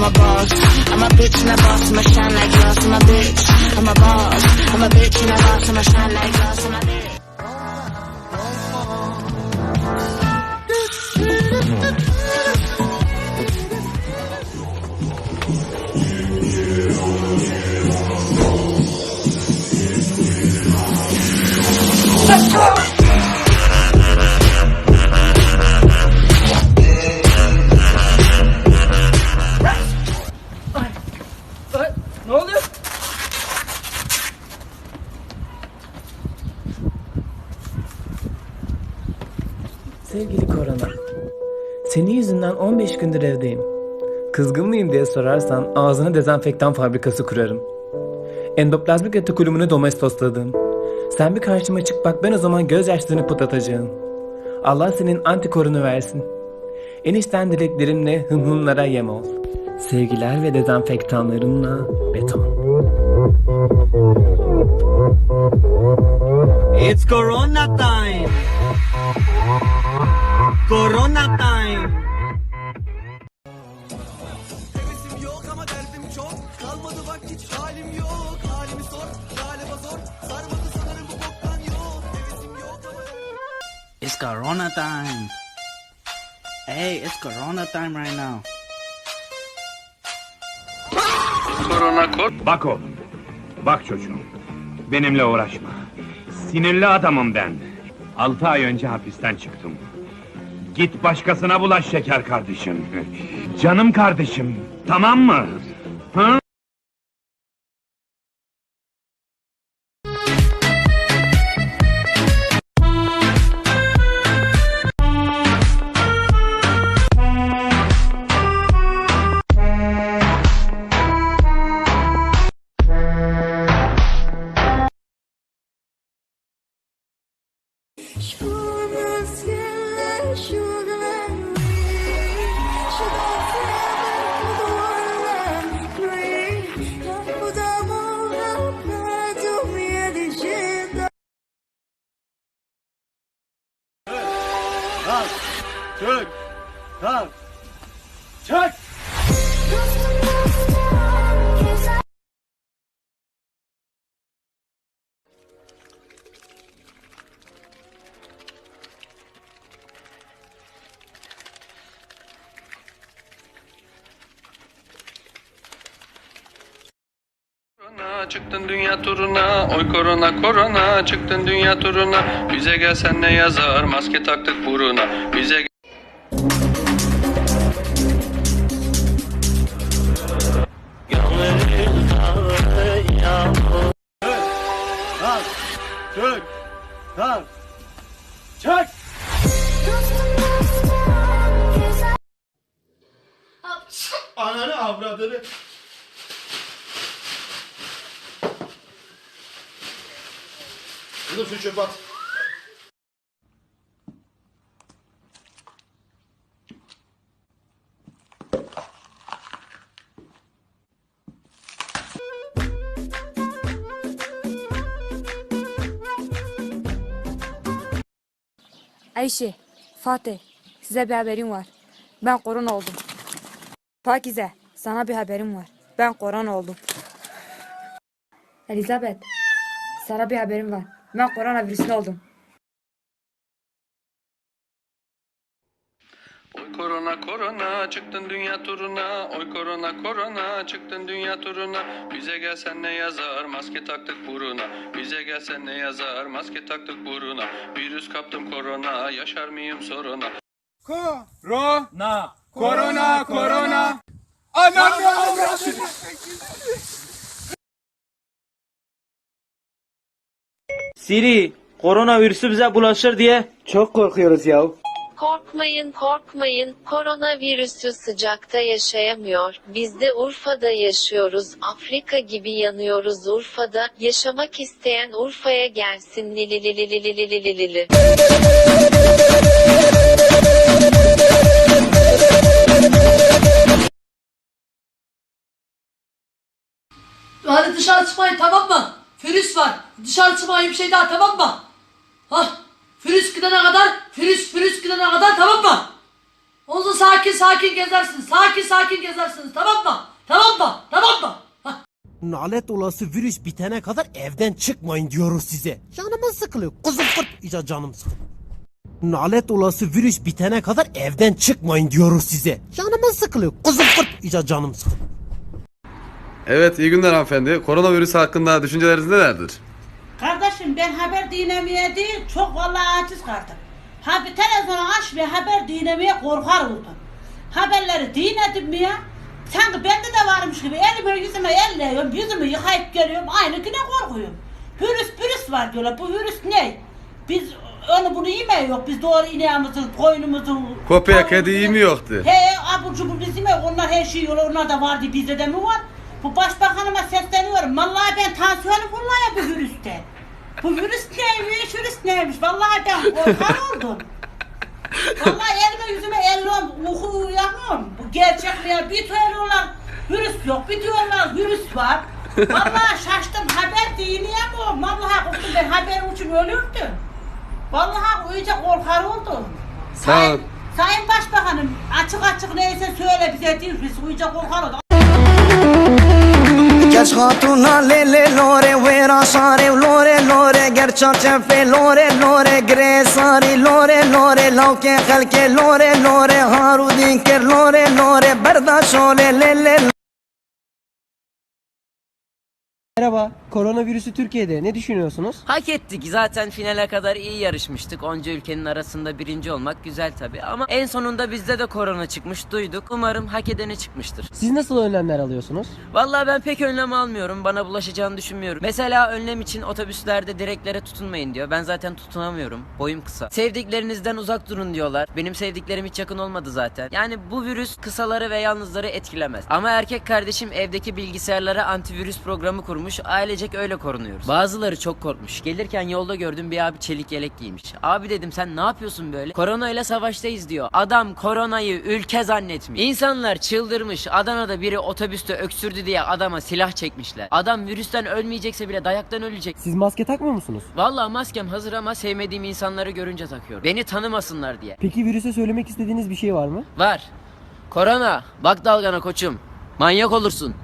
I'm a boss. I'm a bitch and a boss. I'ma shine like glass. I'm a bitch. I'm a boss. I'm a bitch and a boss. I'ma shine like glass. Sevgili Korona, senin yüzünden 15 gündür evdeyim. Kızgın mıyım diye sorarsan ağzına dezenfektan fabrikası kurarım. Endoplazmik retikulumunu domestosladım. Sen bir karşıma çık bak ben o zaman gözyaşlarını pıtlatacağım. Allah senin antikorunu versin. Enişten dileklerimle hımhımlara yem ol. Sevgiler ve dezenfektanlarımla beton. It's Corona time. Corona time. It's Corona time. Hey, it's Corona time right now. Bak oğlum, bak çocuğum. Benimle uğraşma. Sinirli adamım ben. Altı ay önce hapisten çıktım. Git başkasına bulaş şeker kardeşim. Canım kardeşim, tamam mı? 啊！走！啊！走！Çıktın dünya turuna Oy korona korona çıktın dünya turuna Bize gelsen ne yazar maske taktık buruna Bize Kalk. Çök. Kalk. Çök. Ananı avradını. Kızım şu çöpe at. Ayşe, Fatih, size bir haberim var. Ben korona oldum. Pakize, sana bir haberim var. Ben korona oldum. Elizabeth, sana bir haberim var. Ben koronavirüslü oldum. Oy korona korona çıktın dünya turuna. Oy korona korona çıktın dünya turuna. Bize gelsen ne yazar? Maske taktık buruna. Bize gelsen ne yazar? Maske taktık buruna. Virüs kaptım korona yaşar mıyım soruna? Korona, korona, korona. Anam Siri koronavirüsü bize bulaşır diye çok korkuyoruz ya. Korkmayın korkmayın koronavirüsü sıcakta yaşayamıyor. Biz de Urfa'da yaşıyoruz. Afrika gibi yanıyoruz Urfa'da. Yaşamak isteyen Urfa'ya gelsin. Lili lili. Hadi dışarı çıkmayın tamam mı? Virüs var. Dışarı çıkmayın bir şey daha tamam mı? Hah. Virüs gidene kadar, virüs virüs gidene kadar tamam mı? Olsun sakin sakin gezersiniz. Sakin sakin gezersiniz. Tamam mı? Tamam mı? Tamam mı? Hah. Nalet olası virüs bitene kadar evden çıkmayın diyoruz size. Canımız sıkılıyor. Kuzum fırt. İyice canım sıkılıyor. Nalet olası virüs bitene kadar evden çıkmayın diyoruz size. Canımız sıkılıyor. Kuzum fırt. İyice canım sıkılıyor. Evet iyi günler hanımefendi. Koronavirüs hakkında düşünceleriniz nelerdir? Ben haber dinlemeye değil çok vallahi aciz kaldım. Ha bir televizyonu aç ve haber dinlemeye korkar oldum. Haberleri dinledim mi ya? Sanki bende de varmış gibi elime yüzüme elliyorum, yüzümü yıkayıp geliyorum, aynı güne korkuyorum. Virüs virüs var diyorlar, bu virüs ne? Biz onu bunu yemiyor, biz doğru ineğimizi, koyunumuzu... Köpeğe kedi iyi mi yok de? He abur cubur biz yemiyor, onlar her şey yiyorlar, onlar da vardı, bizde de mi var? Bu başbakanıma sesleniyorum, vallahi ben tansiyonum fırlaya bu virüste. Bu virüs neymiş, virüs neymiş, vallahi ben korkar oldum. Vallahi elime yüzüme elliyorum, uhu uyanıyorum. Bu gerçek ya? Bir diyorlar virüs yok, bir diyorlar virüs var. Vallahi şaştım, haber dinleyemiyorum. Vallahi korktum ben haber için ölürdüm. Vallahi iyice korkar oldum. Sayın, Sayın Başbakanım açık açık neyse söyle bize değil, biz iyice korkar olduk. Geç hatuna le le lore vera sare lore lore gerçek çefe lore lore gre sari lore lore lauke halke lore lore harudin ker lore lore berdaş ole le le. Merhaba, koronavirüsü Türkiye'de. Ne düşünüyorsunuz? Hak ettik. Zaten finale kadar iyi yarışmıştık. Onca ülkenin arasında birinci olmak güzel tabi. Ama en sonunda bizde de korona çıkmış duyduk. Umarım hak edeni çıkmıştır. Siz nasıl önlemler alıyorsunuz? Vallahi ben pek önlem almıyorum. Bana bulaşacağını düşünmüyorum. Mesela önlem için otobüslerde direklere tutunmayın diyor. Ben zaten tutunamıyorum. Boyum kısa. Sevdiklerinizden uzak durun diyorlar. Benim sevdiklerim hiç yakın olmadı zaten. Yani bu virüs kısaları ve yalnızları etkilemez. Ama erkek kardeşim evdeki bilgisayarlara antivirüs programı kurmuş. Ailecek öyle korunuyoruz. Bazıları çok korkmuş. Gelirken yolda gördüm bir abi çelik yelek giymiş. Abi dedim sen ne yapıyorsun böyle? Korona ile savaştayız diyor. Adam koronayı ülke zannetmiş. İnsanlar çıldırmış. Adana'da biri otobüste öksürdü diye adama silah çekmişler. Adam virüsten ölmeyecekse bile dayaktan ölecek. Siz maske takmıyor musunuz? Vallahi maskem hazır ama sevmediğim insanları görünce takıyorum. Beni tanımasınlar diye. Peki virüse söylemek istediğiniz bir şey var mı? Var. Korona. Bak dalgana koçum. Manyak olursun.